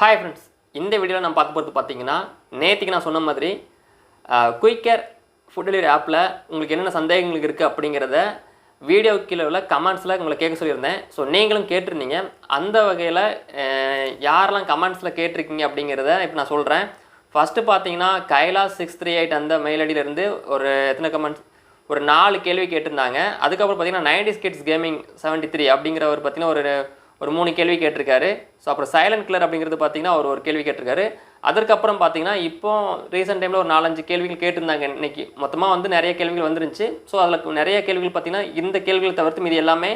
Hi friends இந்த வீடியோவில் நான் பார்க்க போகிறது பார்த்தீங்கன்னா நேற்றுக்கு நான் சொன்ன மாதிரி குயிக்கர் ஃபுட் டெலிவரி ஆப்பில் உங்களுக்கு என்னென்ன சந்தேகங்கள் இருக்குது அப்படிங்கிறத வீடியோ கீழே உள்ள கமெண்ட்ஸில் உங்களை கேட்க சொல்லியிருந்தேன். ஸோ நீங்களும் கேட்டிருந்தீங்க. அந்த வகையில் யாரெல்லாம் கமெண்ட்ஸில் கேட்டிருக்கீங்க அப்படிங்கிறத இப்போ நான் சொல்கிறேன் ஃபஸ்ட்டு பார்த்தீங்கன்னா கைலாஸ் சிக்ஸ் த்ரீ எயிட் அந்த மெயில் ஐடியிலேருந்து ஒரு எத்தனை கமெண்ட்ஸ் ஒரு நாலு கேள்வி கேட்டிருந்தாங்க. அதுக்கப்புறம் பார்த்தீங்கன்னா ninety kids gaming seventy three அப்படிங்கிற ஒரு பார்த்தீங்கன்னா ஒரு ஒரு மூணு கேள்வி கேட்டிருக்காரு. ஸோ அப்புறம் சைலண்ட் கிளர் அப்படிங்கிறது பார்த்தீங்கன்னா அவர் ஒரு கேள்வி கேட்டிருக்காரு. அதற்கப்புறம் பார்த்தீங்கன்னா இப்போ ரீசெண்ட் டைமில் ஒரு நாலஞ்சு கேள்விகள் கேட்டிருந்தாங்க இன்னைக்கு. மொத்தமாக வந்து நிறைய கேள்விகள் வந்துருந்துச்சு. ஸோ அதில் நிறைய கேள்விகள் பார்த்தீங்கன்னா இந்த கேள்விகளை தவிர்த்து மீதி எல்லாமே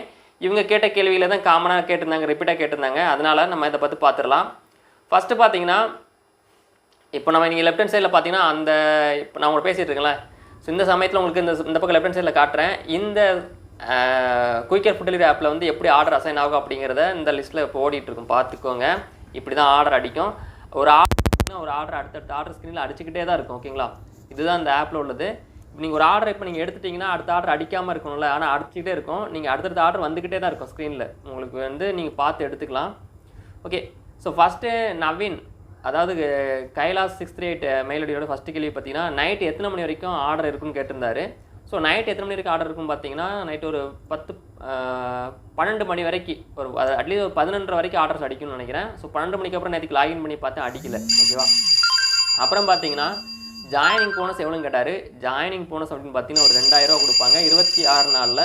இவங்க கேட்ட கேள்விகளை தான் காமனாக கேட்டிருந்தாங்க ரிப்பீட்டாக கேட்டிருந்தாங்க. அதனால் நம்ம இதை பற்றி பார்த்துடலாம். ஃபஸ்ட்டு பார்த்தீங்கன்னா இப்போ நம்ம நீங்கள் லெஃப்ட் ஹேண்ட் சைடில் பார்த்தீங்கன்னா அந்த இப்போ நான் உங்களை பேசிகிட்டு இருக்கேன்ல. ஸோ இந்த சமயத்தில் உங்களுக்கு இந்த இந்த பக்கம் லெஃப்ட் ஹேண்ட் சைடில் காட்டுறேன். இந்த குயிக்கர் ஃபுட் டெலிவரி ஆப்பில் வந்து எப்படி ஆர்டர் அசைன் ஆகும் அப்படிங்கிறத இந்த லிஸ்ட்டில் இப்போ ஓடிட்டுருக்கும். பார்த்துக்கோங்க. இப்படி தான் ஆர்டர் அடிக்கும். ஒரு ஆர்டர் ஒரு ஆர்டர் அடுத்தடுத்த ஆர்டர் ஸ்க்ரீனில் அடிச்சுக்கிட்டே தான் இருக்கும் ஓகேங்களா இதுதான் இந்த ஆப்பில் உள்ளது. இப்போ நீங்கள் ஒரு ஆர்டர் இப்போ நீங்கள் எடுத்துட்டிங்கன்னா அடுத்த ஆர்டர் அடிக்காமல் இருக்கணும்ல ஆனால் அடிச்சுக்கிட்டே இருக்கும். நீங்கள் அடுத்தடுத்த ஆர்டர் வந்துக்கிட்டே தான் இருக்கும் ஸ்க்ரீனில் உங்களுக்கு வந்து நீங்கள் பார்த்து எடுத்துக்கலாம். ஓகே ஸோ ஃபஸ்ட்டு நவீன் அதாவது Kailash six three eight mail ஐடியோட first கேள்வி பார்த்தீங்கன்னா நைட் எத்தனை மணி வரைக்கும் ஆர்டர் இருக்குன்னு கேட்டிருந்தாரு. ஸோ நைட் எத்தனை மணி வரைக்கும் ஆர்டர் இருக்கும் பார்த்தீங்கன்னா நைட் ஒரு பத்து பன்னெண்டு மணி வரைக்கும் ஒரு அட்லீஸ்ட் ஒரு பதினொன்றரை வரைக்கும் ஆர்டர்ஸ் அடிக்கும்னு நினைக்கிறேன். ஸோ பன்னெண்டு மணிக்கு அப்புறம் நேற்றுக்கு லாகின் பண்ணி பார்த்தேன் அடிக்கல. ஓகேவா அப்புறம் பார்த்தீங்கன்னா ஜாயினிங் போனஸ் எவ்வளோன்னு கேட்டார். ஜாயினிங் போனஸ் அப்படின்னு பார்த்தீங்கன்னா ஒரு ரெண்டாயிரரூவா கொடுப்பாங்க. இருபத்தி ஆறு நாளில்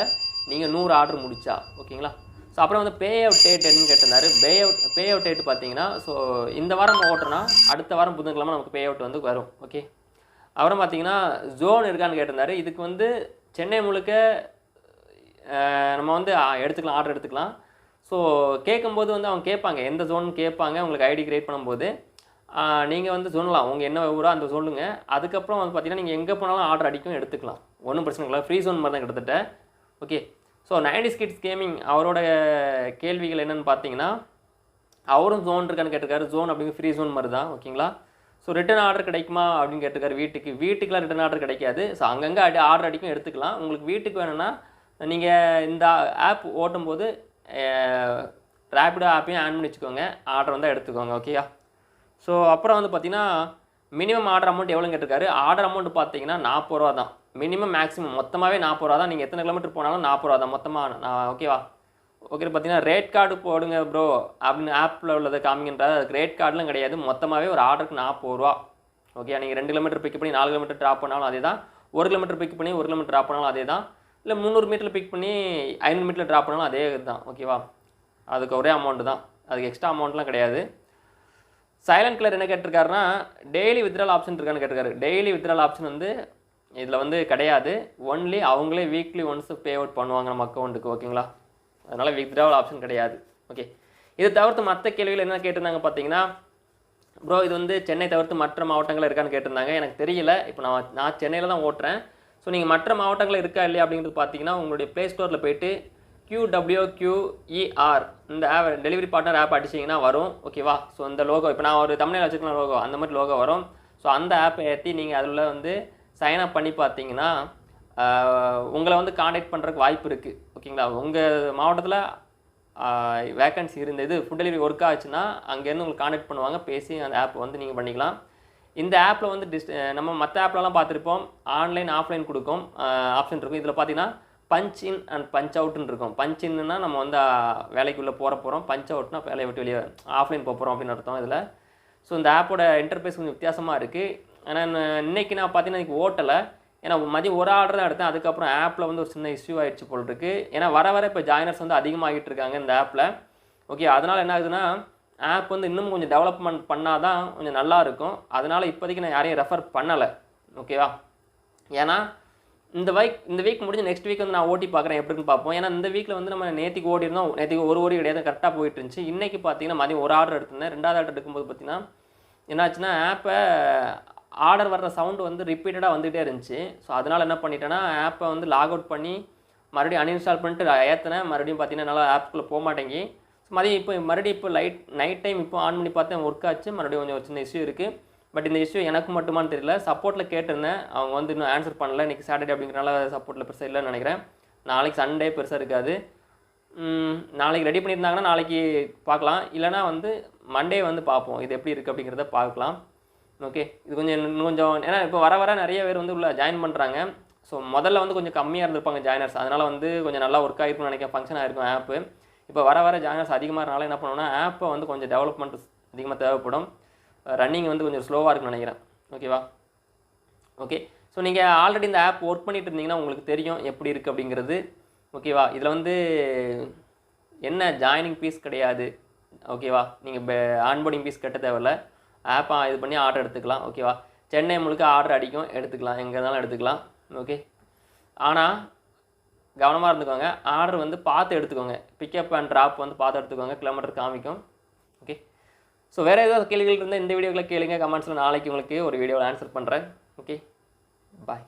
நீங்கள் நூறு ஆர்டர் முடிச்சா ஓகேங்களா ஸோ அப்புறம் வந்து பே அவுட் டேட் என்னன்னு கேட்டிருந்தாரு. Pay out pay out date பார்த்தீங்கன்னா ஸோ இந்த வாரம் நம்ம ஓட்டுறோன்னா அடுத்த வாரம் புதன்கிழமை நமக்கு பே அவுட் வந்து வரும் ஓகே அப்புறம் பார்த்தீங்கன்னா ஜோன் இருக்கான்னு கேட்டிருந்தாரு. இதுக்கு வந்து சென்னை முழுக்க நம்ம வந்து எடுத்துக்கலாம் ஆர்டர் எடுத்துக்கலாம். ஸோ கேட்கும்போது வந்து அவங்க கேட்பாங்க. எந்த ஜோன் கேட்பாங்க? உங்களுக்கு ஐடி கிரியேட் பண்ணும்போது நீங்கள் வந்து சொல்லலாம் உங்கள் என்ன ஊரோ அந்த சொல்லுங்க. அதுக்கப்புறம் வந்து பார்த்தீங்கன்னா நீங்கள் எங்கே போனாலும் ஆர்டர் அடிக்கும் எடுத்துக்கலாம். ஒன்றும் பிரச்சனை இல்லை. ஃப்ரீ ஜோன் மாதிரி தான் கிட்டத்தட்ட. Okay so nineties kids gaming அவரோட கேள்விகள் என்னென்னு பார்த்தீங்கன்னா அவரும் ஜோன் இருக்கான்னு கேட்டிருக்காரு. ஜோன் அப்படிங்கிற ஃப்ரீ ஜோன் மாதிரி தான் ஓகேங்களா ஸோ ரிட்டன் ஆர்டர் கிடைக்குமா அப்படின்னு கேட்டிருக்காரு வீட்டுக்கு. வீட்டுக்குலாம் ரிட்டன் ஆர்டர் கிடைக்காது. ஸோ அங்கங்கே அடி ஆர்டர் அடிக்கும் எடுத்துக்கலாம். உங்களுக்கு வீட்டுக்கு வேணும்னா நீங்கள் இந்த ஆப் ஓட்டும்போது ரேப்பிடோ ஆப்பையும் ஆன் பண்ணி வச்சுக்கோங்க. ஆர்டர் வந்தால் எடுத்துக்கோங்க ஓகேயா ஸோ அப்புறம் வந்து பார்த்தீங்கன்னா மினிமம் ஆர்டர் அமௌண்ட் எவ்வளோன்னு கேட்டிருக்காரு. ஆர்டர் அமௌண்ட் பார்த்தீங்கன்னா நாற்பது ரூபா தான் மினிமம் மேக்ஸிமம் மொத்தமாகவே நாற்பது ரூபா தான் நீங்கள் எத்தனை கிலோமீட்டர் போனாலும் நாற்பது ரூபா தான் மொத்தமாக நான் ஓகேவா ஓகே பார்த்தீங்கன்னா ரேட் கார்டு போடுங்க ப்ரோ அப்படின்னு ஆப்பில் உள்ளதை காமிங்கன்றது அதுக்கு ரேட் கார்டுலாம் கிடையாது. மொத்தமாகவே ஒரு ஆர்டருக்கு நாற்பது ரூபா. ஓகே நீங்கள் ரெண்டு கிலோமீட்டர் பிக் பண்ணி நாலு கிலோமீட்டர் ட்ராப் பண்ணாலும் அதே தான். ஒரு கிலோமீட்டர் பிக் பண்ணி ஒரு கிலோமீட்டர் ட்ராப் பண்ணாலும் அதே தான். இல்லை முந்நூறு மீட்டர் பிக் பண்ணி ஐநூறு மீட்டர் ட்ராப் பண்ணாலும் அதே தான். ஓகேவா அதுக்கு ஒரே அமௌண்ட்டு தான். அதுக்கு எக்ஸ்ட்ரா அமௌண்ட்லாம் கிடையாது. சைலண்ட் கிளர் என்ன கேட்டிருக்காருன்னா டெய்லி வித்ரால் ஆப்ஷன் இருக்கான்னு கேட்டிருக்காரு. டெய்லி வித்ரால் ஆப்ஷன் வந்து இதில் வந்து கிடையாது. ஒன்லி அவங்களே வீக்லி ஒன்ஸ் பே அவுட் பண்ணுவாங்க நம்ம அக்கௌண்ட்டுக்கு ஓகேங்களா அதனால் வித்ட்ராவல் ஆப்ஷன் கிடையாது. ஓகே இதை தவிர்த்து மற்ற கேள்விகள் என்ன கேட்டிருந்தாங்க பார்த்தீங்கன்னா ப்ரோ இது வந்து சென்னை தவிர்த்து மற்ற மாவட்டங்கள் இருக்கான்னு கேட்டிருந்தாங்க. எனக்கு தெரியல. இப்போ நான் நான் சென்னையில் தான் ஓட்டுறேன். ஸோ நீங்கள் மற்ற மாவட்டங்கள் இருக்கா இல்லையா அப்படிங்கிறது பார்த்தீங்கன்னா உங்களுடைய ப்ளே ஸ்டோரில் போயிட்டு QWQER இந்த ஆப் டெலிவரி பார்ட்னர் ஆப் அடிச்சிங்கன்னா வரும். ஓகேவா ஸோ இந்த லோகோ இப்போ நான் ஒரு தமிழில் வச்சுக்கலாம் லோகோ அந்த மாதிரி லோகோ வரும். ஸோ அந்த ஆப்பை ஏற்றி நீங்கள் அதில் வந்து சைன் அப் பண்ணி பார்த்தீங்கன்னா உங்களை வந்து காண்டாக்ட் பண்ணுறதுக்கு வாய்ப்பு இருக்குது ஓகேங்களா? உங்கள் மாவட்டத்தில் வேக்கன்சி இருந்த இது ஃபுட் டெலிவரி ஒர்க் ஆச்சுன்னா அங்கேருந்து உங்களுக்கு காண்டாக்ட் பண்ணுவாங்க பேசி அந்த ஆப் வந்து நீங்கள் பண்ணிக்கலாம். இந்த ஆப்பில் வந்து டிஸ் நம்ம மற்ற ஆப்லலாம் பார்த்துருப்போம். ஆன்லைன் ஆஃப்லைன் கொடுக்கும். ஆப்ஷன் இருக்கும். இதில் பார்த்தீங்கன்னா பஞ்ச் இன் அண்ட் பஞ்ச் அவுட்னு இருக்கும். பஞ்ச் இன்னா நம்ம வந்து வேலைக்குள்ளே போகிற போகிறோம் பஞ்ச் அவுட்னா வேலையை விட்டு வெளியே ஆஃப்லைன் போக போகிறோம் அப்படின்னு அர்த்தம் இதில். ஸோ இந்த ஆப்போட இன்டர்ஃபேஸ் கொஞ்சம் வித்தியாசமாக இருக்குது ஆனால் இன்னைக்கு நான் பார்த்தீங்கன்னா இன்றைக்கி ஓட்டலை. ஏன்னா மதியம் ஒரு ஆர்டர் தான் எடுத்தேன். அதுக்கப்புறம் ஆப்பில் வந்து ஒரு சின்ன இஷ்யூ ஆகிடுச்சு போல் இருக்குது ஏன்னா வர வர இப்போ ஜாயினர்ஸ் வந்து அதிகமாகிட்டு இருக்காங்க இந்த ஆப்பில் ஓகே அதனால் என்ன ஆகுதுன்னா ஆப் வந்து இன்னும் கொஞ்சம் டெவலப்மெண்ட் பண்ணால் தான் கொஞ்சம் நல்லாயிருக்கும் அதனால் இப்போதைக்கு நான் யாரையும் ரெஃபர் பண்ணலை. ஓகேவா ஏன்னா இந்த வீக் இந்த வீக் முடிஞ்சு நெக்ஸ்ட் வீக் வந்து நான் ஓட்டி பார்க்குறேன். எப்படின்னு பார்ப்போம். ஏன்னா இந்த வீக்கில் வந்து நம்ம நேற்றுக்கு ஓடி இருந்தோம் நேற்றுக்கு ஒரு ஓடி கிடையாது. கரெக்டாக போயிட்டு இருந்துச்சு. இன்றைக்கி பார்த்தீங்கன்னா மதியம் ஒரு ஆர்டர் எடுத்திருந்தேன். ரெண்டாவது ஆர்டர் எடுக்கும்போது பார்த்தீங்கன்னா என்னாச்சுன்னா ஆப்பை ஆர்டர் வர்ற சவுண்டு வந்து ரிப்பீட்டடாக வந்துகிட்டே இருந்துச்சு. ஸோ அதனால் என்ன பண்ணிட்டேன்னா ஆப்பை வந்து லாக் அவுட் பண்ணி மறுபடியும் அன்இன்ஸ்டால் பண்ணிட்டு ஏற்றினேன் மறுபடியும் பார்த்தீங்கன்னா நல்லா ஆப்புக்குள்ளே போக மாட்டேங்கி. ஸோ மதியம் இப்போ மறுபடியும் இப்போ லைட் நைட் டைம் இப்போ ஆன் பண்ணி பார்த்தேன் ஒர்க் ஆச்சு. மறுபடியும் கொஞ்சம் சின்ன இஷ்யூ இருக்குது பட் இந்த இஷ்யூ எனக்கு மட்டுமான்னு தெரியல. சப்போர்ட்டில் கேட்டிருந்தேன். அவங்க வந்து இன்னும் ஆன்சர் பண்ணல. இன்றைக்கி சாட்டர்டே அப்படிங்கிறனால சப்போர்ட்டில் பெருசாக இல்லைன்னு நினைக்கிறேன். நாளைக்கு சண்டே பெருசாக இருக்காது. நாளைக்கு ரெடி பண்ணியிருந்தாங்கன்னா நாளைக்கு பார்க்கலாம். இல்லைனா வந்து மண்டே வந்து பார்ப்போம். இது எப்படி இருக்குது அப்படிங்கிறத பார்க்கலாம். ஓகே இது கொஞ்சம் இன்னும் கொஞ்சம் ஏன்னா இப்போ வர வர நிறைய பேர் வந்து உள்ள ஜாயின் பண்ணுறாங்க ஸோ முதல்ல வந்து கொஞ்சம் கம்மியாக இருந்திருப்பாங்க ஜாயினர்ஸ் அதனால் வந்து கொஞ்சம் நல்லா ஒர்க் ஆகிருக்கும்னு நினைக்கிறேன். ஃபங்க்ஷன் ஆகிருக்கும் ஆப்பு இப்போ வர வர ஜாயினர்ஸ் அதிகமாக இருந்தாலும் என்ன பண்ணணும்னா ஆப்பை வந்து கொஞ்சம் டெவலப்மெண்ட் அதிகமாக தேவைப்படும். ரன்னிங் வந்து கொஞ்சம் ஸ்லோவாக இருக்குன்னு நினைக்கிறேன். ஓகேவா ஓகே ஸோ நீங்கள் ஆல்ரெடி இந்த ஆப் ஒர்க் பண்ணிட்டு இருந்தீங்கன்னா உங்களுக்கு தெரியும் எப்படி இருக்குது அப்படிங்கிறது. ஓகேவா இதில் வந்து என்ன ஜாயினிங் ஃபீஸ் கிடையாது. ஓகேவா நீங்கள் ஆன்போர்டிங் ஃபீஸ் கட்ட தேவையில்ல. ஆப்பை இது பண்ணி ஆர்டர் எடுத்துக்கலாம் ஓகேவா சென்னை முழுக்க ஆர்டர் அடிக்கும் எடுத்துக்கலாம். எங்கே இருந்தாலும் எடுத்துக்கலாம் ஓகே ஆனால் கவனமாக இருந்துக்கோங்க. ஆர்டர் வந்து பார்த்து எடுத்துக்கோங்க. பிக்கப் அண்ட் ட்ராப் வந்து பார்த்து எடுத்துக்கோங்க. கிலோமீட்டர் காமிக்கும் ஓகே ஸோ வேறு ஏதாவது கேள்விகள் இருந்தால் இந்த வீடியோவில் கேளுங்க. கமெண்ட்ஸில் நாளைக்கு உங்களுக்கு ஒரு வீடியோவில் ஆன்சர் பண்ணுறேன் ஓகே பாய்